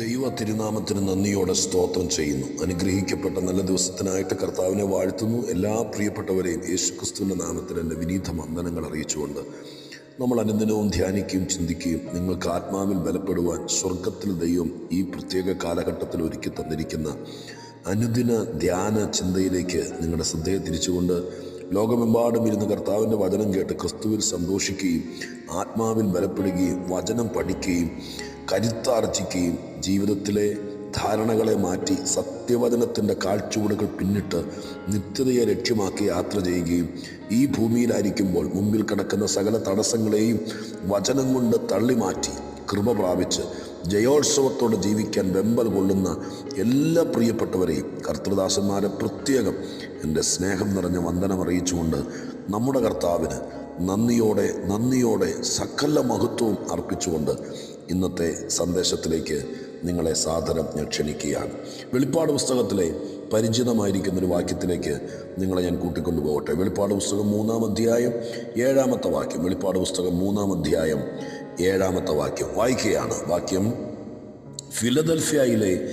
ദൈവ തിരുനാമത്തിന് നന്ദിയോടെ സ്തോത്രം ചെയ്യുന്നു. അനുഗ്രഹിക്കപ്പെട്ട നല്ല ദിവസത്തിനായിട്ട് കർത്താവിനെ വാഴ്ത്തുന്നു. എല്ലാ പ്രിയപ്പെട്ടവരെയും യേശുക്രിസ്തുവിന്റെ നാമത്തിൽ എന്റെ വിനീത വന്ദനങ്ങൾ അറിയിച്ചുകൊണ്ട് നമ്മൾ അനുദിനവും ധ്യാനിക്കുകയും ചിന്തിക്കുകയും നിങ്ങൾക്ക് ആത്മാവിൽ ബലപ്പെടുവാൻ സ്വർഗത്തിൽ ദൈവം ഈ പ്രത്യേക കാലഘട്ടത്തിൽ ഒരുക്കി തന്നിരിക്കുന്ന അനുദിന ധ്യാന ചിന്തയിലേക്ക് നിങ്ങളുടെ ശ്രദ്ധയെ തിരിച്ചുകൊണ്ട് ലോകമെമ്പാടും ഇരുന്ന് കർത്താവിന്റെ വചനം കേട്ട് ക്രിസ്തുവിൽ സന്തോഷിക്കുകയും ആത്മാവിൽ ബലപ്പെടുകയും വചനം പഠിക്കുകയും കരുത്താർജിക്കുകയും ജീവിതത്തിലെ ധാരണകളെ മാറ്റി സത്യവചനത്തിന്റെ കാഴ്ചവടുകൾ പിന്നിട്ട് നിത്യതയെ ലക്ഷ്യമാക്കി യാത്ര ചെയ്യുകയും ഈ ഭൂമിയിലായിരിക്കുമ്പോൾ മുമ്പിൽ കിടക്കുന്ന സകല തടസ്സങ്ങളെയും വചനം കൊണ്ട് തള്ളി മാറ്റി കൃപ പ്രാപിച്ച് ജയോത്സവത്തോടെ ജീവിക്കാൻ വെമ്പൽ കൊള്ളുന്ന എല്ലാ പ്രിയപ്പെട്ടവരെയും കർത്തൃദാസന്മാരെ പ്രത്യേകം എന്റെ സ്നേഹം നിറഞ്ഞ വന്ദനം അറിയിച്ചുകൊണ്ട് നമ്മുടെ കർത്താവിന് നന്ദിയോടെ നന്ദിയോടെ സകല മഹത്വവും അർപ്പിച്ചുകൊണ്ട് ഇന്നത്തെ സന്ദേശത്തിലേക്ക് നിങ്ങളെ സാദരം ഞാൻ ക്ഷണിക്കുകയാണ്. വെളിപ്പാട് പുസ്തകത്തിലെ പരിചിതമായിരിക്കുന്ന ഒരു വാക്യത്തിലേക്ക് നിങ്ങളെ ഞാൻ കൂട്ടിക്കൊണ്ടു പോകട്ടെ വെളിപ്പാട് പുസ്തകം മൂന്നാം അധ്യായം ഏഴാമത്തെ വാക്യം. വെളിപ്പാട് പുസ്തകം മൂന്നാം അധ്യായം ഏഴാമത്തെ വാക്യം. വായിക്കുകയാണ്. വാക്യം ഫിലദൽഫിയയിലെ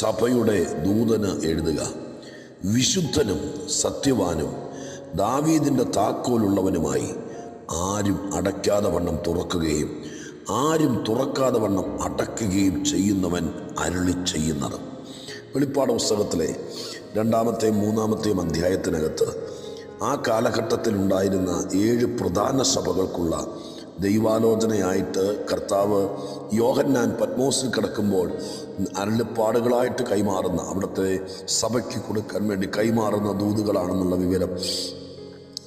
സഭയുടെ ദൂതന് എഴുതുക. വിശുദ്ധനും സത്യവാനും ദാവീദിന്റെ താക്കോലുള്ളവനുമായി ആരും അടയ്ക്കാതെ വണ്ണം തുറക്കുകയും ആരും തുറക്കാതെ വണ്ണം അടക്കുകയും ചെയ്യുന്നവൻ അരുളി ചെയ്യുന്നത്. വെളിപ്പാട് പുസ്തകത്തിലെ രണ്ടാമത്തെയും മൂന്നാമത്തെയും അധ്യായത്തിനകത്ത് ആ കാലഘട്ടത്തിലുണ്ടായിരുന്ന ഏഴ് പ്രധാന സഭകൾക്കുള്ള ദൈവാലോചനയായിട്ട് കർത്താവ് യോഹന്നാൻ പത്മോസിൽ കിടക്കുമ്പോൾ അരുളിപ്പാടുകളായിട്ട് കൈമാറുന്ന അവിടുത്തെ സഭയ്ക്ക് കൊടുക്കാൻ വേണ്ടി കൈമാറുന്ന ദൂതുകളാണെന്നുള്ള വിവരം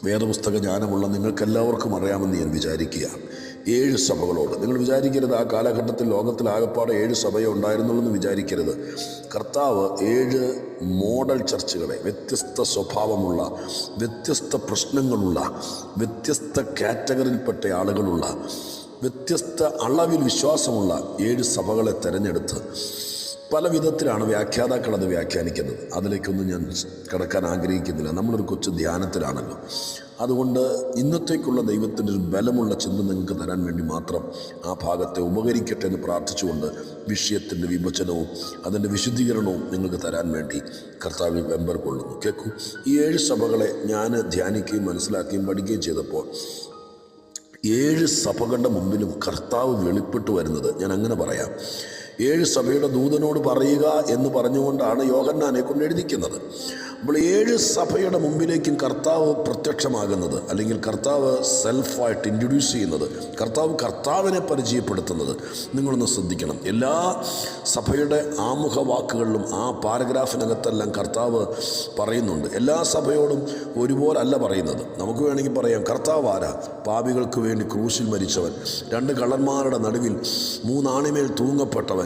വേദപുസ്തക ജ്ഞാനമുള്ള നിങ്ങൾക്കെല്ലാവർക്കും അറിയാമെന്ന് ഞാൻ വിചാരിക്കുകയാണ്. ഏഴ് സഭകളോട്. നിങ്ങൾ വിചാരിക്കരുത് ആ കാലഘട്ടത്തിൽ ലോകത്തിൽ ആകെപ്പാടെ ഏഴ് സഭയെ ഉണ്ടായിരുന്നുള്ളൂ എന്ന് വിചാരിക്കരുത്. കർത്താവ് ഏഴ് മോഡൽ ചർച്ചുകളെ വ്യത്യസ്ത സ്വഭാവമുള്ള വ്യത്യസ്ത പ്രശ്നങ്ങളുള്ള വ്യത്യസ്ത കാറ്റഗറിയിൽപ്പെട്ട ആളുകളുള്ള വ്യത്യസ്ത അളവിൽ വിശ്വാസമുള്ള ഏഴ് സഭകളെ തിരഞ്ഞെടുത്ത് പല വിധത്തിലാണ് വ്യാഖ്യാതാക്കൾ അത് വ്യാഖ്യാനിക്കുന്നത്. അതിലേക്കൊന്നും ഞാൻ കിടക്കാൻ ആഗ്രഹിക്കുന്നില്ല. നമ്മളൊരു കൊച്ചു ധ്യാനത്തിലാണല്ലോ. അതുകൊണ്ട് ഇന്നത്തേക്കുള്ള ദൈവത്തിന്റെ ഒരു ബലമുള്ള ചിന്ത നിങ്ങൾക്ക് തരാൻ വേണ്ടി മാത്രം ആ ഭാഗത്തെ ഉപകരിക്കട്ടെ എന്ന് പ്രാർത്ഥിച്ചുകൊണ്ട് വിഷയത്തിന്റെ വിഭജനവും അതിന്റെ വിശുദ്ധീകരണവും നിങ്ങൾക്ക് തരാൻ വേണ്ടി കർത്താവിൽ വെമ്പർ കൊള്ളുന്നു. കേൾക്കൂ ഈ ഏഴ് സഭകളെ ഞാൻ ധ്യാനിക്കുകയും മനസ്സിലാക്കുകയും പഠിക്കുകയും ചെയ്തപ്പോൾ ഏഴ് സഭകളുടെ മുമ്പിലും കർത്താവ് വെളിപ്പെട്ടു വരുന്നത് ഞാൻ അങ്ങനെ പറയാം. ഏഴ് സഭയുടെ ദൂതനോട് പറയുക എന്ന് പറഞ്ഞുകൊണ്ടാണ് യോഹന്നാനെ കൊണ്ട് എഴുതിക്കുന്നത്. അപ്പോൾ ഏഴ് സഭയുടെ മുമ്പിലേക്കും കർത്താവ് പ്രത്യക്ഷമാകുന്നത് അല്ലെങ്കിൽ കർത്താവ് സെൽഫായിട്ട് ഇൻട്രൊഡ്യൂസ് ചെയ്യുന്നത് കർത്താവ് കർത്താവിനെ പരിചയപ്പെടുത്തുന്നത് നിങ്ങളൊന്ന് ശ്രദ്ധിക്കണം. എല്ലാ സഭയുടെ ആമുഖ വാക്കുകളിലും ആ പാരഗ്രാഫിനകത്തെല്ലാം കർത്താവ് പറയുന്നുണ്ട്. എല്ലാ സഭയോടും ഒരുപോലല്ല പറയുന്നത്. നമുക്ക് വേണമെങ്കിൽ പറയാം കർത്താവ് ആരാ? പാപികൾക്ക് വേണ്ടി ക്രൂശിൽ മരിച്ചവൻ. രണ്ട് കള്ളന്മാരുടെ നടുവിൽ മൂന്നാണിമേൽ തൂങ്ങപ്പെട്ടവൻ.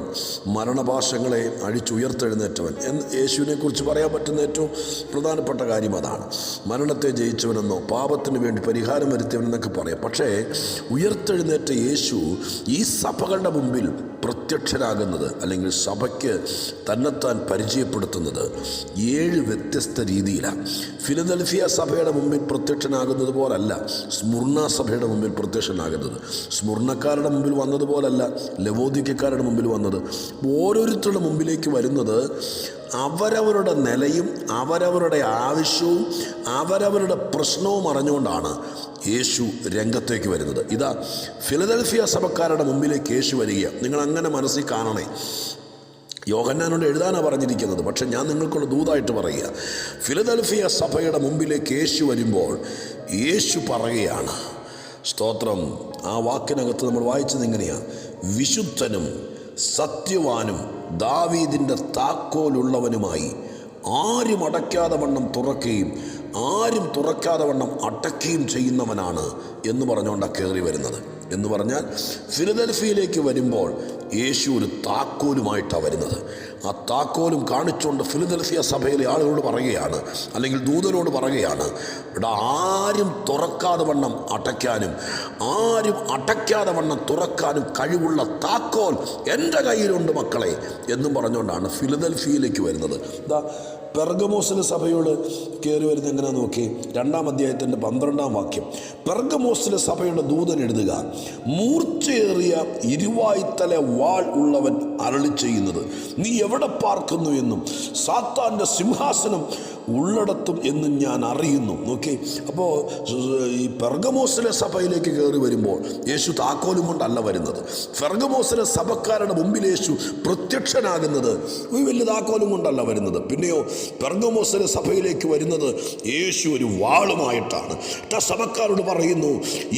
മരണഭാഷങ്ങളെ അഴിച്ചുയർത്തെഴുന്നേറ്റവൻ എന്ന് യേശുവിനെക്കുറിച്ച് പറയാൻ പറ്റുന്ന ഏറ്റവും പ്രധാനപ്പെട്ട കാര്യം അതാണ്. മരണത്തെ ജയിച്ചവനെന്നോ പാപത്തിന് വേണ്ടി പരിഹാരം വരുത്തിയവനെന്നൊക്കെ പറയാം. പക്ഷേ ഉയർത്തെഴുന്നേറ്റ യേശു ഈ സഭകളുടെ മുമ്പിൽ പ്രത്യക്ഷരാകുന്നത് അല്ലെങ്കിൽ സഭയ്ക്ക് തന്നെത്താൻ പരിചയപ്പെടുത്തുന്നത് ഏഴ് വ്യത്യസ്ത രീതിയിലാണ്. ഫിലദൽഫിയ സഭയുടെ മുമ്പിൽ പ്രത്യക്ഷനാകുന്നത് പോലല്ല സ്മുർണ സഭയുടെ മുമ്പിൽ പ്രത്യക്ഷനാകുന്നത്. സ്മുർണക്കാരുടെ മുമ്പിൽ വന്നതുപോലല്ല ലവോദിക്കക്കാരുടെ മുമ്പിൽ വന്നത് ഓരോരുത്തരുടെ മുമ്പിലേക്ക് വരുന്നത് അവരവരുടെ നിലയും അവരവരുടെ ആവശ്യവും അവരവരുടെ പ്രശ്നവും അറിഞ്ഞുകൊണ്ടാണ് യേശു രംഗത്തേക്ക് വരുന്നത്. ഇതാ ഫിലദൽഫിയ സഭക്കാരുടെ മുമ്പിലേക്ക് യേശു വരിക നിങ്ങൾ അങ്ങനെ മനസ്സിൽ കാണണേ. യോഹന്നാനോട് എഴുതാനാണ് പറഞ്ഞിരിക്കുന്നത്. പക്ഷേ ഞാൻ നിങ്ങൾക്കുള്ള ദൂതായിട്ട് പറയുക. ഫിലദൽഫിയ സഭയുടെ മുമ്പിലേക്ക് യേശു വരുമ്പോൾ യേശു പറയുകയാണ്. സ്തോത്രം. ആ വാക്കിനകത്ത് നമ്മൾ വായിച്ചത് എങ്ങനെയാണ് വിശുദ്ധനും സത്യവാനും ദാവീദിന്റെ താക്കോലുള്ളവനുമായി ആരും അടയ്ക്കാതെ വണ്ണം തുറക്കുകയും ആരും തുറക്കാതെ വണ്ണം അടയ്ക്കുകയും ചെയ്യുന്നവനാണ് എന്ന് പറഞ്ഞുകൊണ്ടാണ് കയറി വരുന്നത്. എന്ന് പറഞ്ഞാൽ ഫിലദൽഫിയയിലേക്ക് വരുമ്പോൾ യേശു ഒരു താക്കോലുമായിട്ടാണ് വരുന്നത്. ആ താക്കോലും കാണിച്ചുകൊണ്ട് ഫിലിദൽഫിയ സഭയിലെ ആളുകളോട് പറയുകയാണ് അല്ലെങ്കിൽ ദൂതനോട് പറയുകയാണ് ഇവിടെ ആരും തുറക്കാതെ വണ്ണം അടയ്ക്കാനും ആരും അടയ്ക്കാതെ വണ്ണം തുറക്കാനും കഴിവുള്ള താക്കോൽ എന്റെ കയ്യിലുണ്ട് മക്കളെ എന്നും പറഞ്ഞുകൊണ്ടാണ് ഫിലിദൽഫിയയിലേക്ക് വരുന്നത്. ഇതാ പെർഗമോസിലെ സഭയോട് കയറി വരുന്ന എങ്ങനെ നോക്കി? രണ്ടാം അധ്യായത്തിന്റെ പന്ത്രണ്ടാം വാക്യം. പെർഗമോസിന് സഭയുടെ ദൂതൻ എഴുതുക മൂർച്ചയേറിയ ഇരുവായ്ത്തല വാൾ ഉള്ളവൻ അരളി ചെയ്യുന്നത്. നീ എവിടെ പാർക്കുന്നു എന്നും സാത്താന്റെ സിംഹാസനം ഉള്ളടത്തും എന്നും ഞാൻ അറിയുന്നു. നോക്കി അപ്പോൾ ഈ പെർഗമോസിലെ സഭയിലേക്ക് കയറി വരുമ്പോൾ യേശു താക്കോലും കൊണ്ടല്ല വരുന്നത്. പെർഗമോസിലെ സഭക്കാരുടെ മുമ്പിൽ യേശു പ്രത്യക്ഷനാകുന്നത് ഒരു വലിയ താക്കോലും കൊണ്ടല്ല വരുന്നത്. പിന്നെയോ പെർഗമോസിലെ സഭയിലേക്ക് വരുന്നത് യേശു ഒരു വാളുമായിട്ടാണ്. ആ സഭക്കാരോട് പറയുന്നു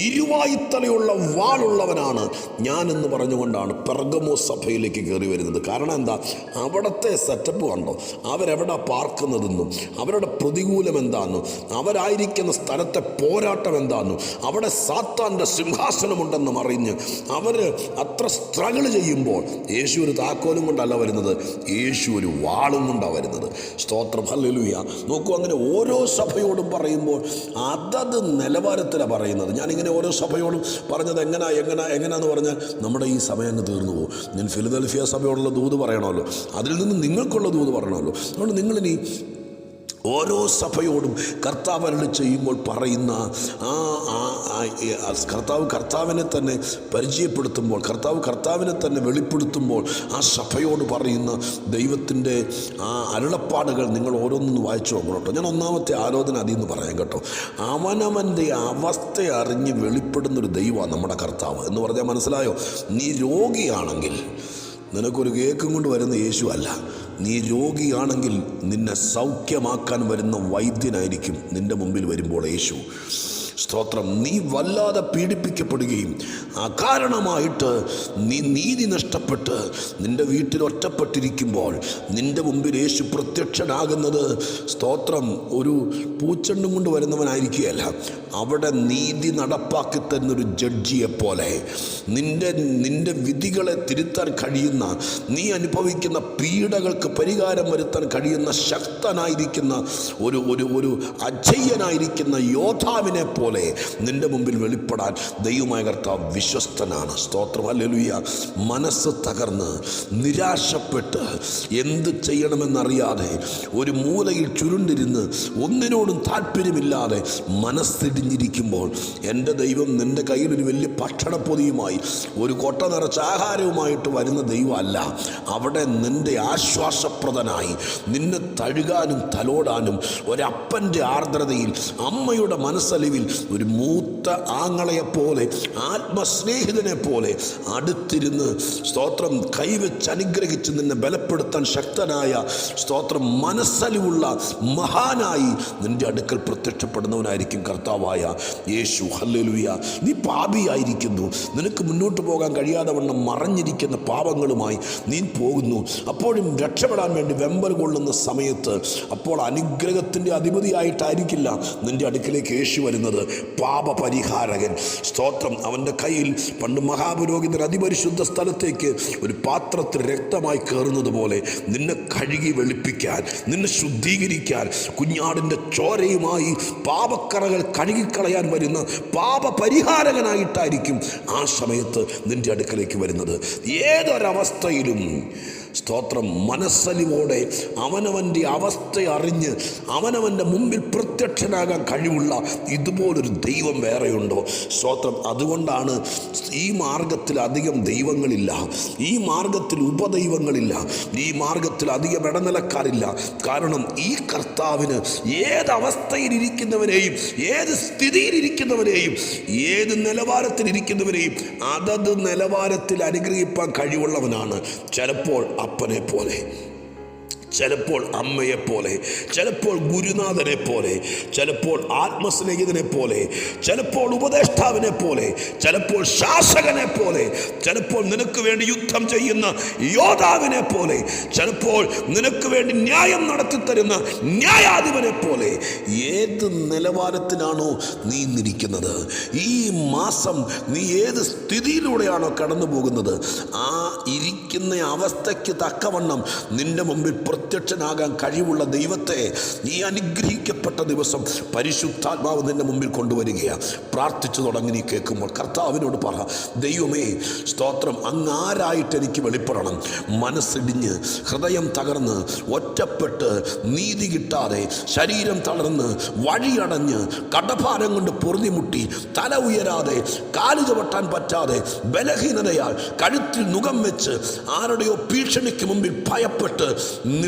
ഇരുവായിത്തലയുള്ള വാളുള്ളവനാണ് ഞാനെന്ന് പറഞ്ഞുകൊണ്ടാണ് പെർഗമോസ് സഭയിലേക്ക് കയറി വരുന്നത്. കാരണം എന്താ? അവിടുത്തെ സെറ്റപ്പ് കണ്ടോ? അവരെവിടെ പാർക്കുന്നതെന്നും അവരുടെ പ്രതികൂലം എന്താണെന്നും അവരായിരിക്കുന്ന സ്ഥലത്തെ പോരാട്ടം എന്താണെന്നും അവിടെ സാത്താന്റെ സിംഹാസനമുണ്ടെന്നും അറിഞ്ഞ് അവർ അത്ര സ്ട്രഗിൾ ചെയ്യുമ്പോൾ യേശു ഒരു താക്കോലും കൊണ്ടല്ല വരുന്നത്. യേശു ഒരു വാളും കൊണ്ടാണ് വരുന്നത്. സ്തോത്രം. ഹല്ലുയ നോക്കൂ അങ്ങനെ ഓരോ സഭയോടും പറയുമ്പോൾ അതത് നിലവാരത്തിലാണ് പറയുന്നത്. ഞാനിങ്ങനെ ഓരോ സഭയോടും പറഞ്ഞത് എങ്ങനെ എങ്ങനെ എങ്ങനെയാന്ന് പറഞ്ഞാൽ നമ്മുടെ ഈ സമയം അങ്ങ് തീർന്നു പോകും. ഞാൻ ഫിലിദൽഫിയ സഭയോടുള്ള ദൂത് പറയണമല്ലോ. അതിൽ നിന്ന് നിങ്ങൾക്കുള്ള ദൂത് പറയണമല്ലോ. അതുകൊണ്ട് നിങ്ങളിനി ഓരോ സഭയോടും കർത്താവ് അരുളി ചെയ്യുമ്പോൾ പറയുന്ന ആ കർത്താവ് കർത്താവിനെ തന്നെ പരിചയപ്പെടുത്തുമ്പോൾ കർത്താവ് കർത്താവിനെ തന്നെ വെളിപ്പെടുത്തുമ്പോൾ ആ സഭയോട് പറയുന്ന ദൈവത്തിന്റെ ആ അരുളപ്പാടുകൾ നിങ്ങൾ ഓരോന്നും വായിച്ചു നോക്കണം കേട്ടോ. ഞാൻ ഒന്നാമത്തെ ആലോചന അതിൽ നിന്ന് പറയാം കേട്ടോ. അവനവന്റെ അവസ്ഥ അറിഞ്ഞ് വെളിപ്പെടുന്നൊരു ദൈവമാണ് നമ്മുടെ കർത്താവ്. എന്ന് പറഞ്ഞാൽ മനസ്സിലായോ? നീ രോഗിയാണെങ്കിൽ നിനക്കൊരു കേക്കും കൊണ്ട് വരുന്ന യേശു അല്ല. നീ രോഗിയാണെങ്കിൽ നിന്നെ സൗഖ്യമാക്കാൻ വരുന്ന വൈദ്യനായിരിക്കും നിന്റെ മുമ്പിൽ വരുമ്പോൾ യേശു. സ്തോത്രം. നീ വല്ലാതെ പീഡിപ്പിക്കപ്പെടുകയും അകാരണമായിട്ട് നീ നീതി നഷ്ടപ്പെട്ട് നിന്റെ വീട്ടിൽ ഒറ്റപ്പെട്ടിരിക്കുമ്പോൾ നിന്റെ മുമ്പിൽ യേശു പ്രത്യക്ഷനാകുന്നത് സ്തോത്രം ഒരു പൂച്ചെണ്ടും കൊണ്ട് വരുന്നവനായിരിക്കുകയല്ല. അവിടെ നീതി നടപ്പാക്കി തരുന്നൊരു ജഡ്ജിയെ പോലെ. നിന്റെ നിന്റെ വിധികളെ തിരുത്താൻ കഴിയുന്ന നീ അനുഭവിക്കുന്ന പീഡകൾക്ക് പരിഹാരം വരുത്താൻ കഴിയുന്ന ശക്തനായിരിക്കുന്ന ഒരു ഒരു ഒരു അജയ്യനായിരിക്കുന്ന യോദ്ധാവിനെ പോലെ നിന്റെ മുമ്പിൽ വെളിപ്പെടാൻ ദൈവമായ കർത്താവ് വിശ്വസ്തനാണ്. സ്തോത്രം. അല്ലെലുയ്യ മനസ്സ് തകർന്ന് നിരാശപ്പെട്ട് എന്ത് ചെയ്യണമെന്നറിയാതെ ഒരു മൂലയിൽ ചുരുണ്ടിരുന്ന് ഒന്നിനോടും താല്പര്യമില്ലാതെ മനസ്സിടിഞ്ഞിരിക്കുമ്പോൾ എന്റെ ദൈവം നിന്റെ കയ്യിൽ ഒരു വലിയ ഭക്ഷണപ്പൊതിയുമായി ഒരു കൊട്ട നിറച്ച ആഹാരവുമായിട്ട് വരുന്ന ദൈവമല്ല. അവിടെ നിന്റെ ആശ്വാസപ്രദനായി നിന്നെ തഴുകാനും തലോടാനും ഒരപ്പന്റെ ആർദ്രതയിൽ അമ്മയുടെ മനസ്സലിവിൽ ഒരു മൂത്ത ആങ്ങളെയെപ്പോലെ ആത്മസ്നേഹിതനെ പോലെ അടുത്തിരുന്ന് സ്തോത്രം കൈവച്ച് അനുഗ്രഹിച്ച് നിന്നെ ബലപ്പെടുത്താൻ ശക്തനായ സ്തോത്രം മനസ്സലിവുള്ള മഹാനായി നിന്റെ അടുക്കൽ പ്രത്യക്ഷപ്പെടുന്നവനായിരിക്കും കർത്താവായ യേശു ഹല്ലേലൂയ. നീ പാപിയായിരിക്കുന്നു. നിനക്ക് മുന്നോട്ട് പോകാൻ കഴിയാതെ വണ്ണം മറഞ്ഞിരിക്കുന്ന പാപങ്ങളുമായി നീ പോകുന്നു. അപ്പോഴും രക്ഷപ്പെടാൻ വേണ്ടി വെമ്പൽ കൊള്ളുന്ന സമയത്ത് അപ്പോൾ അനുഗ്രഹത്തിന്റെ അധിപതിയായിട്ടായിരിക്കില്ല നിന്റെ അടുക്കിലേക്ക് യേശു വരുന്നത്. പാപപരിഹാരകൻ. സ്തോത്രം. അവന്റെ കയ്യിൽ പണ്ട് മഹാപുരോഹിതൻ അതിപരിശുദ്ധ സ്ഥലത്തേക്ക് ഒരു പാത്രത്തിൽ രക്തമായി കയറുന്നത് പോലെ നിന്നെ കഴുകി വെളുപ്പിക്കാൻ നിന്നെ ശുദ്ധീകരിക്കാൻ കുഞ്ഞാടിന്റെ ചോരയുമായി പാപക്കറകൾ കഴുകിക്കളയാൻ വരുന്ന പാപപരിഹാരകനായിട്ടായിരിക്കും ആ സമയത്ത് നിന്റെ അടുക്കലേക്ക് വരുന്നത്. ഏതൊരവസ്ഥയിലും സ്തോത്രം. മനസ്സലിവോടെ അവനവന്റെ അവസ്ഥ അറിഞ്ഞ് അവനവന്റെ മുമ്പിൽ പ്രത്യക്ഷനാകാൻ കഴിവുള്ള ഇതുപോലൊരു ദൈവം വേറെയുണ്ടോ? സ്തോത്രം. അതുകൊണ്ടാണ് ഈ മാർഗത്തിൽ അധികം ദൈവങ്ങളില്ല. ഈ മാർഗത്തിൽ ഉപദൈവങ്ങളില്ല. ഈ മാർഗത്തിൽ അധികം ഇടനിലക്കാരില്ല. കാരണം ഈ കർത്താവിന് ഏതവസ്ഥയിലിരിക്കുന്നവരെയും ഏത് സ്ഥിതിയിലിരിക്കുന്നവരെയും ഏത് നിലവാരത്തിലിരിക്കുന്നവരെയും അതത് നിലവാരത്തിൽ അനുഗ്രഹിപ്പാൻ കഴിവുള്ളവനാണ്. ചിലപ്പോൾ അപ്പനെ പോലെ ചിലപ്പോൾ അമ്മയെപ്പോലെ ചിലപ്പോൾ ഗുരുനാഥനെ പോലെ ചിലപ്പോൾ ആത്മസ്നേഹിതനെ പോലെ ചിലപ്പോൾ ഉപദേഷ്ടാവിനെ പോലെ ചിലപ്പോൾ ശാസകനെ പോലെ ചിലപ്പോൾ നിനക്ക് വേണ്ടി യുദ്ധം ചെയ്യുന്ന യോദ്ധാവിനെ പോലെ ചിലപ്പോൾ നിനക്ക് വേണ്ടി ന്യായം നടത്തിത്തരുന്ന ന്യായാധിപനെ പോലെ ഏത് നിലവാരത്തിലാണോ നീ നിൽക്കുന്നത് ഈ മാസം നീ ഏത് സ്ഥിതിയിലൂടെയാണോ കടന്നു പോകുന്നത് ആ ഇരിക്കുന്ന അവസ്ഥയ്ക്ക് തക്കവണ്ണം നിന്റെ മുമ്പിൽ പ്രത്യക്ഷനാകാൻ കഴിവുള്ള ദൈവത്തെ നീ അനുഗ്രഹിക്കപ്പെട്ട ദിവസം പരിശുദ്ധാത്മാവ് നിന്റെ മുമ്പിൽ കൊണ്ടുവരികയാണ് പ്രാർത്ഥിച്ചു തുടങ്ങി നീ കേൾക്കുമ്പോൾ കർത്താവിനോട് പറ ദൈവമേ സ്തോത്രം അങ്ങ് ആരായിട്ട് എനിക്ക് വെളിപ്പെടണം? മനസ്സിടിഞ്ഞ് ഹൃദയം തകർന്ന് ഒറ്റപ്പെട്ട് നീതി കിട്ടാതെ ശരീരം തളർന്ന് വഴിയടഞ്ഞ് കടഭാരം കൊണ്ട് പൊറുതിമുട്ടി തല ഉയരാതെ കാൽ ചവിട്ടാൻ പറ്റാതെ ബലഹീനതയാൽ കഴുത്തിൽ മുഖം വെച്ച് ആരുടെയോ ഭീഷണിക്ക് മുമ്പിൽ ഭയപ്പെട്ട്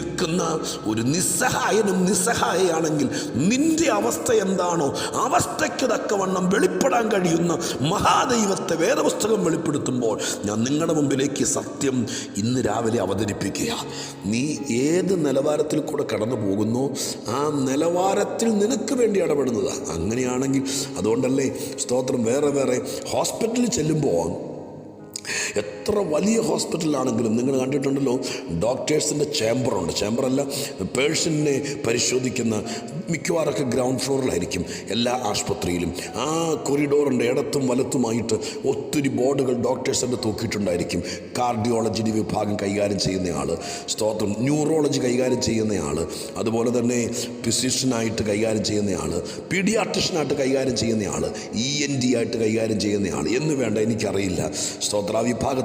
നിൽക്കുന്ന ഒരു നിസ്സഹായനും നിസ്സഹായയാണെങ്കിൽ നിന്റെ അവസ്ഥ എന്താണോ അവസ്ഥയ്ക്ക് തക്കവണ്ണം വെളിപ്പെടാൻ കഴിയുന്ന മഹാദൈവത്തെ വേദപുസ്തകം വെളിപ്പെടുത്തുമ്പോൾ ഞാൻ നിങ്ങളുടെ മുമ്പിലേക്ക് സത്യം ഇന്ന് രാവിലെ അവതരിപ്പിക്കുക. നീ ഏത് നിലവാരത്തിൽ കൂടെ കടന്നു പോകുന്നു ആ നിലവാരത്തിൽ നിനക്ക് വേണ്ടി ഇടപെടുന്നത്. അങ്ങനെയാണെങ്കിൽ അതുകൊണ്ടല്ലേ സ്തോത്രം വേറെ വേറെ. ഹോസ്പിറ്റലിൽ ചെല്ലുമ്പോൾ എത്ര വലിയ ഹോസ്പിറ്റലാണെങ്കിലും നിങ്ങൾ കണ്ടിട്ടുണ്ടല്ലോ ഡോക്ടേഴ്സിന്റെ ചേംബറുണ്ട്. ചേംബറല്ല പേഴ്സണിനെ പരിശോധിക്കുന്ന മിക്കവാറൊക്കെ ഗ്രൗണ്ട് ഫ്ലോറിലായിരിക്കും എല്ലാ ആശുപത്രിയിലും. ആ കൊറിഡോറിന്റെ ഇടത്തും വലത്തുമായിട്ട് ഒത്തിരി ബോർഡുകൾ ഡോക്ടേഴ്സിന്റെ തൂക്കിയിട്ടുണ്ടായിരിക്കും. കാർഡിയോളജി വിഭാഗം കൈകാര്യം ചെയ്യുന്നയാൾ സ്തോത്രം ന്യൂറോളജി കൈകാര്യം ചെയ്യുന്നയാൾ അതുപോലെ തന്നെ ഫിസിഷ്യനായിട്ട് കൈകാര്യം ചെയ്യുന്നയാൾ പീഡിയാട്രിഷ്യനായിട്ട് കൈകാര്യം ചെയ്യുന്നയാൾ ഇ എൻ ഡി ആയിട്ട് കൈകാര്യം ചെയ്യുന്നയാൾ എന്ന് വേണ്ട എനിക്കറിയില്ല. സ്തോത്ര ആ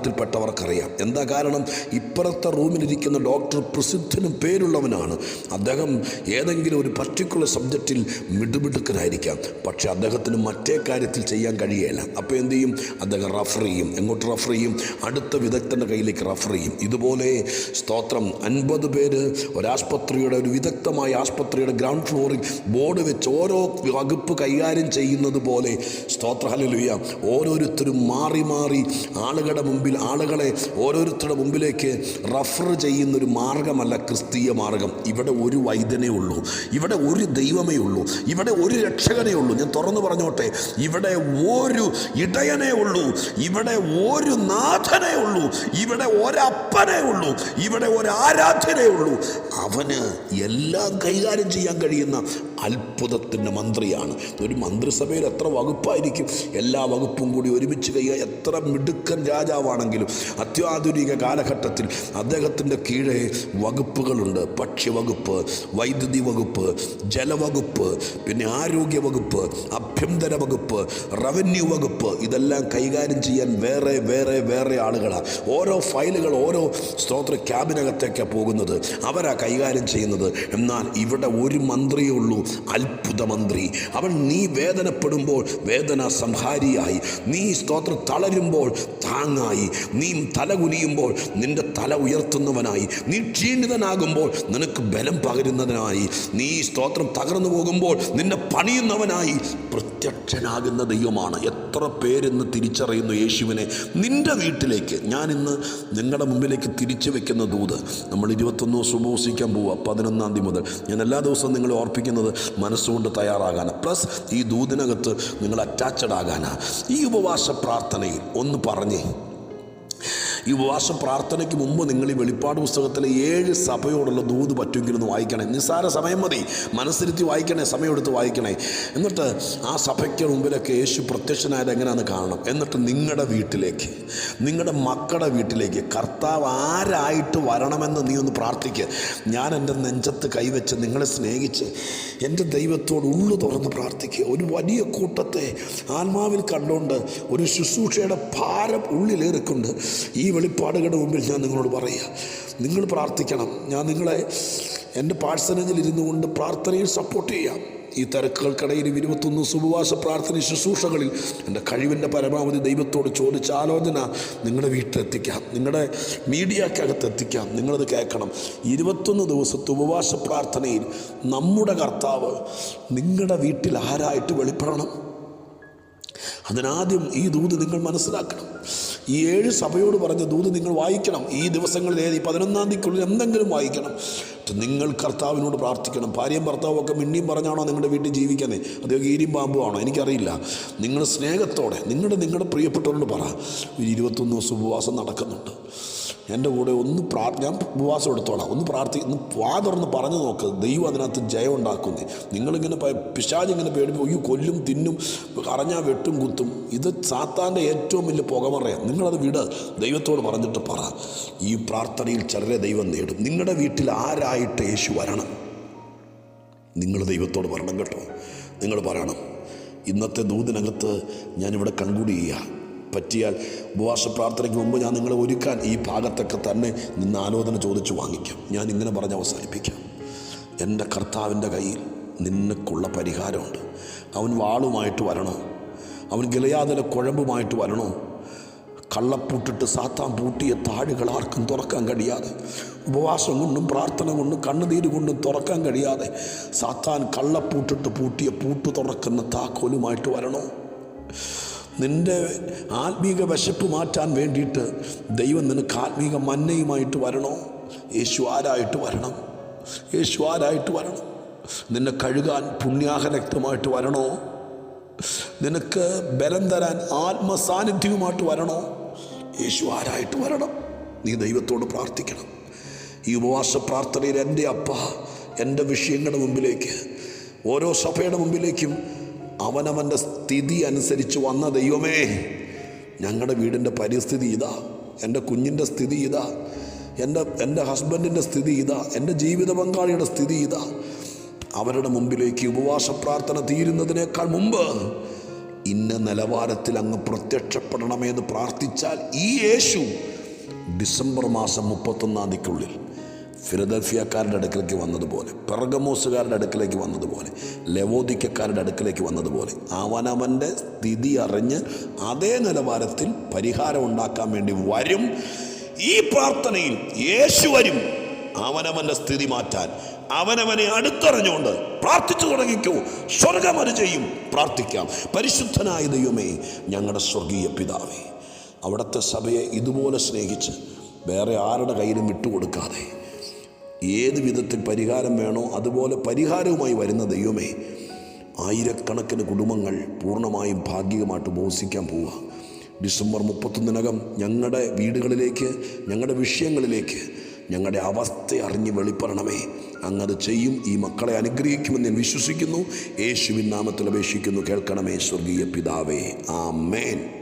വിഭാഗത്തിൽപ്പെട്ടവർക്കറിയാം എന്താ കാരണം? ഇപ്പുറത്തെ റൂമിലിരിക്കുന്ന ഡോക്ടർ പ്രസിദ്ധനും പേരുള്ളവനാണ്. അദ്ദേഹം ഏതെങ്കിലും ഒരു പർട്ടിക്കുലർ സബ്ജക്റ്റിൽ മിടുമിടുക്കനായിരിക്കാം. പക്ഷേ അദ്ദേഹത്തിന് മറ്റേ കാര്യത്തിൽ ചെയ്യാൻ കഴിയുകയില്ല അപ്പോൾ എന്ത് ചെയ്യും? അദ്ദേഹം റഫർ ചെയ്യും. എങ്ങോട്ട് റഫർ ചെയ്യും? അടുത്ത വിദഗ്ധന്റെ കയ്യിലേക്ക് റഫർ ചെയ്യും. ഇതുപോലെ സ്തോത്രം. അൻപത് പേര് ഒരാശുപത്രിയുടെ ഒരു വിദഗ്ധമായ ആശുപത്രിയുടെ ഗ്രൗണ്ട് ഫ്ലോറിൽ ബോർഡ് വെച്ച് ഓരോ വകുപ്പ് കൈകാര്യം ചെയ്യുന്നത് പോലെ സ്തോത്ര. ഹല്ലേലൂയ ഓരോരുത്തരും മാറി മാറി ആളുകളുടെ മുമ്പിൽ ആളുകളെ ഓരോരുത്തരുടെ മുമ്പിലേക്ക് റഫർ ചെയ്യുന്നൊരു മാർഗമല്ല ക്രിസ്തീയ മാർഗം. ഇവിടെ ഒരു വൈദ്യനേ ഉള്ളൂ. ഇവിടെ ഒരു ദൈവമേ ഉള്ളൂ. ഇവിടെ ഒരു രക്ഷകനേ ഉള്ളൂ. ഞാൻ തുറന്നു പറഞ്ഞോട്ടെ. ഇവിടെ ഒരു ഇടയനേ ഉള്ളൂ. ഇവിടെ ഒരു നാഥനേ ഉള്ളൂ. ഇവിടെ ഒരപ്പനേ ഉള്ളൂ. ഇവിടെ ഒരു ആരാധ്യനേ ഉള്ളൂ. അവന് എല്ലാം കൈകാര്യം ചെയ്യാൻ കഴിയുന്ന അത്ഭുതത്തിന്റെ മന്ത്രിയാണ്. ഒരു മന്ത്രിസഭയിൽ എത്ര വകുപ്പായിരിക്കും? എല്ലാ വകുപ്പും കൂടി ഒരുമിച്ച് കഴിയുക. എത്ര മിടുക്കൻ രാജാവാണെങ്കിലും അത്യാധുനിക കാലഘട്ടത്തിൽ അദ്ദേഹത്തിന്റെ കീഴെ വകുപ്പുകളുണ്ട്. ഭക്ഷ്യവകുപ്പ് വൈദ്യുതി വകുപ്പ് ജലവകുപ്പ് പിന്നെ ആരോഗ്യ വകുപ്പ് ആഭ്യന്തര വകുപ്പ് റവന്യൂ വകുപ്പ് ഇതെല്ലാം കൈകാര്യം ചെയ്യാൻ വേറെ വേറെ വേറെ ആളുകളാണ് ഓരോ ഫയലുകൾ ഓരോ സ്തോത്ര ക്യാബിനകത്തേക്കാണ് പോകുന്നത്. അവരാ കൈകാര്യം ചെയ്യുന്നത്. എന്നാൽ ഇവിടെ ഒരു മന്ത്രിയേ ഉള്ളൂ. അത്ഭുത മന്ത്രി. അവൻ നീ വേദനപ്പെടുമ്പോൾ വേദന സംഹാരിയായി. നീ സ്തോത്ര തളരുമ്പോൾ താങ്ങായി. നീ തലകുനിയുമ്പോൾ നിന്റെ തല ഉയർത്തുന്നവനായി. നീ ക്ഷീണിതനാകുമ്പോൾ നിനക്ക് ബലം പകരുന്നതിനായി നീ സ്തോത്രം തകർന്നു പോകുമ്പോൾ നിന്നെ പണിയുന്നവനായി. പ്രത്യക്ഷനാകുന്ന ദൈവമാണ്. എത്ര പേരെന്ന് തിരിച്ചറിയുന്നു യേശുവിനെ. നിന്റെ വീട്ടിലേക്ക്. ഞാൻ ഇന്ന് നിങ്ങളുടെ മുമ്പിലേക്ക് തിരിച്ചു വെക്കുന്ന ദൂത്. നമ്മൾ ഇരുപത്തൊന്ന് ദിവസം ഉപവസിക്കാൻ പോവുക പതിനൊന്നാം തീയതി മുതൽ. ഞാൻ എല്ലാ ദിവസവും നിങ്ങളെ ഓർപ്പിക്കുന്നത് മനസ്സുകൊണ്ട് തയ്യാറാകാനാണ് പ്ലസ് ഈ ദൂതിനകത്ത് നിങ്ങൾ അറ്റാച്ചഡ് ആകാനാണ് ഈ ഉപവാസ പ്രാർത്ഥനയിൽ ഒന്ന് പറഞ്ഞേ. ഈ ഉപവാസ പ്രാർത്ഥനയ്ക്ക് മുമ്പ് നിങ്ങൾ ഈ വെളിപ്പാട് പുസ്തകത്തിലെ ഏഴ് സഭയോടുള്ള ദൂത് പറ്റുമെങ്കിൽ ഒന്ന് വായിക്കണേ. നിസ്സാര സമയം മതി. മനസ്സിരുത്തി വായിക്കണേ സമയമെടുത്ത് വായിക്കണേ. എന്നിട്ട് ആ സഭയ്ക്ക് മുമ്പിലൊക്കെ യേശു പ്രത്യക്ഷനായത് എങ്ങനെയാണെന്ന് കാണണം. എന്നിട്ട് നിങ്ങളുടെ വീട്ടിലേക്ക് നിങ്ങളുടെ മക്കളുടെ വീട്ടിലേക്ക് കർത്താവ് ആരായിട്ട് വരണമെന്ന് നീ ഒന്ന് പ്രാർത്ഥിക്കുക ഞാൻ എന്റെ നെഞ്ചത്ത് കൈവച്ച് നിങ്ങളെ സ്നേഹിച്ച് എന്റെ ദൈവത്തോട് ഉള്ളു തുറന്ന് പ്രാർത്ഥിക്കുക ഒരു വലിയ കൂട്ടത്തെ ആത്മാവിൽ കണ്ടുകൊണ്ട് ഒരു ശുശ്രൂഷയുടെ ഭാരം ഉള്ളിലേറിക്കൊണ്ട് ഈ വെളിപ്പാടുകളുടെ മുമ്പിൽ ഞാൻ നിങ്ങളോട് പറയുക. നിങ്ങൾ പ്രാർത്ഥിക്കണം. ഞാൻ നിങ്ങളെ എന്റെ പാഴ്സനേജിൽ ഇരുന്നു കൊണ്ട് പ്രാർത്ഥനയിൽ സപ്പോർട്ട് ചെയ്യാം. ഈ തിരക്കുകൾക്കിടയിൽ ഇരുപത്തൊന്ന് സുപവാസ പ്രാർത്ഥന ശുശ്രൂഷകളിൽ എന്റെ കഴിവിന്റെ പരമാവധി ദൈവത്തോട് ചോദിച്ച ആലോചന നിങ്ങളുടെ വീട്ടിലെത്തിക്കാം. നിങ്ങളുടെ മീഡിയക്കകത്ത് എത്തിക്കാം. നിങ്ങളത് കേൾക്കണം. ഇരുപത്തൊന്ന് ദിവസത്തെ ഉപവാസ പ്രാർത്ഥനയിൽ നമ്മുടെ കർത്താവ് നിങ്ങളുടെ വീട്ടിൽ ആരായിട്ട് വെളിപ്പെടണം? അതിനാദ്യം ഈ ദൂത് നിങ്ങൾ മനസ്സിലാക്കണം. ഈ ഏഴ് സഭയോട് പറഞ്ഞ ദൂത് നിങ്ങൾ വായിക്കണം. ഈ ദിവസങ്ങളിൽ ഏത് പതിനൊന്നാം തീയതിക്കുള്ളിൽ എന്തെങ്കിലും വായിക്കണം. നിങ്ങൾ കർത്താവിനോട് പ്രാർത്ഥിക്കണം. ഭാര്യയും ഭർത്താവും ഒക്കെ മിണ്ടിയും പറഞ്ഞാണോ നിങ്ങളുടെ വീട്ടിൽ ജീവിക്കുന്നത്? അതോ ഈരിയും പാമ്പും ആണോ? എനിക്കറിയില്ല. നിങ്ങൾ സ്നേഹത്തോടെ നിങ്ങളുടെ നിങ്ങളുടെ പ്രിയപ്പെട്ടവരോട് പറ. ഒരു ഇരുപത്തൊന്ന് ദിവസം ഉപവാസം നടക്കുന്നുണ്ട്. എന്റെ കൂടെ ഒന്ന് പ്രാർ ഞാൻ ഉപവാസം എടുത്തോളാം. ഒന്ന് പ്രാർത്ഥി ഒന്ന് വാതുറന്ന് പറഞ്ഞു നോക്ക്. ദൈവം അതിനകത്ത് ജയം ഉണ്ടാക്കുന്നത് നിങ്ങളിങ്ങനെ പിശാജ് പിശാച് ഇങ്ങനെ പേടിപ്പോ ഈ കൊല്ലും തിന്നും അറിഞ്ഞാൽ വെട്ടും കുത്തും. ഇത് സാത്താന്റെ ഏറ്റവും വലിയ പുകമറയാണ്. നിങ്ങളത് വിട്. ദൈവത്തോട് പറഞ്ഞിട്ട് പറ. ഈ പ്രാർത്ഥനയിൽ ചിലരെ ദൈവം നേടും. നിങ്ങളുടെ വീട്ടിൽ ആരായിട്ട് യേശു വരണം. നിങ്ങൾ ദൈവത്തോട് പറയണം കേട്ടോ. നിങ്ങൾ പറയണം ഇന്നത്തെ ദൂതിനകത്ത് ഞാനിവിടെ കൺകൂടി ചെയ്യുക പറ്റിയാൽ ഉപവാസ പ്രാർത്ഥനയ്ക്ക് മുമ്പ് ഞാൻ നിങ്ങളെ ഒരുക്കാൻ ഈ ഭാഗത്തൊക്കെ തന്നെ നിന്ന് ആലോചന ചോദിച്ചു വാങ്ങിക്കാം. ഞാൻ ഇങ്ങനെ പറഞ്ഞ് അവസാനിപ്പിക്കാം. എന്റെ കർത്താവിന്റെ കയ്യിൽ നിനക്കുള്ള പരിഹാരമുണ്ട്. അവൻ വാളുമായിട്ട് വരണോ? അവൻ ഗിലയാതിലെ കുഴമ്പുമായിട്ട് വരണോ? കള്ളപ്പൂട്ടിട്ട് സാത്താൻ പൂട്ടിയ താഴുകൾ ആർക്കും തുറക്കാൻ കഴിയാതെ ഉപവാസം കൊണ്ടും പ്രാർത്ഥന കൊണ്ടും കണ്ണുനീര് കൊണ്ടും തുറക്കാൻ കഴിയാതെ സാത്താൻ കള്ളപ്പൂട്ടിട്ട് പൂട്ടിയ പൂട്ട് തുറക്കുന്ന താക്കോലുമായിട്ട് വരണോ? നിന്റെ ആത്മീക വിശപ്പ് മാറ്റാൻ വേണ്ടിയിട്ട് ദൈവം നിനക്ക് ആത്മീക മന്നയുമായിട്ട് വരണോ? യേശു ആരായിട്ട് വരണം? യേശു ആരായിട്ട് വരണം? നിന്നെ കഴുകാൻ പുണ്യാഹരക്തമായിട്ട് വരണോ? നിനക്ക് ബലം തരാൻ ആത്മസാന്നിധ്യവുമായിട്ട് വരണോ. യേശു ആരായിട്ട് വരണം? നീ ദൈവത്തോട് പ്രാർത്ഥിക്കണം. ഈ ഉപവാസ പ്രാർത്ഥനയിൽ എന്റെ അപ്പ എന്റെ വിഷയങ്ങളുടെ മുമ്പിലേക്ക് ഓരോ സഭയുടെ മുമ്പിലേക്കും അവനവന്റെ സ്ഥിതി അനുസരിച്ച് വന്ന ദൈവമേ ഞങ്ങളുടെ വീടിന്റെ പരിസ്ഥിതി ഇതാ എന്റെ കുഞ്ഞിന്റെ സ്ഥിതി ഇതാ എന്റെ എന്റെ ഹസ്ബൻഡിന്റെ സ്ഥിതി ഇതാ എന്റെ ജീവിത പങ്കാളിയുടെ സ്ഥിതി ഇതാ. അവരുടെ മുമ്പിലേക്ക് ഉപവാസ പ്രാർത്ഥന തീരുന്നതിനേക്കാൾ മുമ്പ് ഇന്ന നിലവാരത്തിൽ അങ്ങ് പ്രത്യക്ഷപ്പെടണമെന്ന് പ്രാർത്ഥിച്ചാൽ ഈ യേശു ഡിസംബർ മാസം മുപ്പത്തൊന്നാം തീയതിക്കുള്ളിൽ ഫിലദൽഫിയക്കാരുടെ അടുക്കലേക്ക് വന്നതുപോലെ പെർഗമോസുകാരുടെ അടുക്കലേക്ക് വന്നതുപോലെ ലവോദിക്കക്കാരുടെ അടുക്കലേക്ക് വന്നതുപോലെ അവനവന്റെ സ്ഥിതി അറിഞ്ഞ് അതേ നിലവാരത്തിൽ പരിഹാരം ഉണ്ടാക്കാൻ വേണ്ടി വരും. ഈ പ്രാർത്ഥനയിൽ യേശു വരും. അവനവന്റെ സ്ഥിതി മാറ്റാൻ അവനവനെ അടുത്തറിഞ്ഞുകൊണ്ട് പ്രാർത്ഥിച്ചു തുടങ്ങിക്കോ. സ്വർഗം ചെയ്യും. പ്രാർത്ഥിക്കാം. പരിശുദ്ധനായ ദൈവമേ ഞങ്ങളുടെ സ്വർഗീയ പിതാവേ അവിടുത്തെ സഭയെ ഇതുപോലെ സ്നേഹിച്ച് വേറെ ആരുടെ കയ്യിലും വിട്ടുകൊടുക്കാതെ ഏത് വിധത്തിൽ പരിഹാരം വേണോ അതുപോലെ പരിഹാരവുമായി വരുന്ന ദൈവമേ ആയിരക്കണക്കിന് കുടുംബങ്ങൾ പൂർണമായും ഭാഗികമായിട്ട് ഉപവസിക്കാൻ പോവുക. ഡിസംബർ മുപ്പത്തൊന്നിനകം ഞങ്ങളുടെ വീടുകളിലേക്ക് ഞങ്ങളുടെ വിഷയങ്ങളിലേക്ക് ഞങ്ങളുടെ അവസ്ഥ അറിഞ്ഞ് വെളിപ്പെടണമേ. അങ്ങത് ചെയ്യും. ഈ മക്കളെ അനുഗ്രഹിക്കുമെന്ന് ഞാൻ വിശ്വസിക്കുന്നു. യേശുവിൻ നാമത്തിൽ അപേക്ഷിക്കുന്നു. കേൾക്കണമേ സ്വർഗീയ പിതാവേ. ആ മേൻ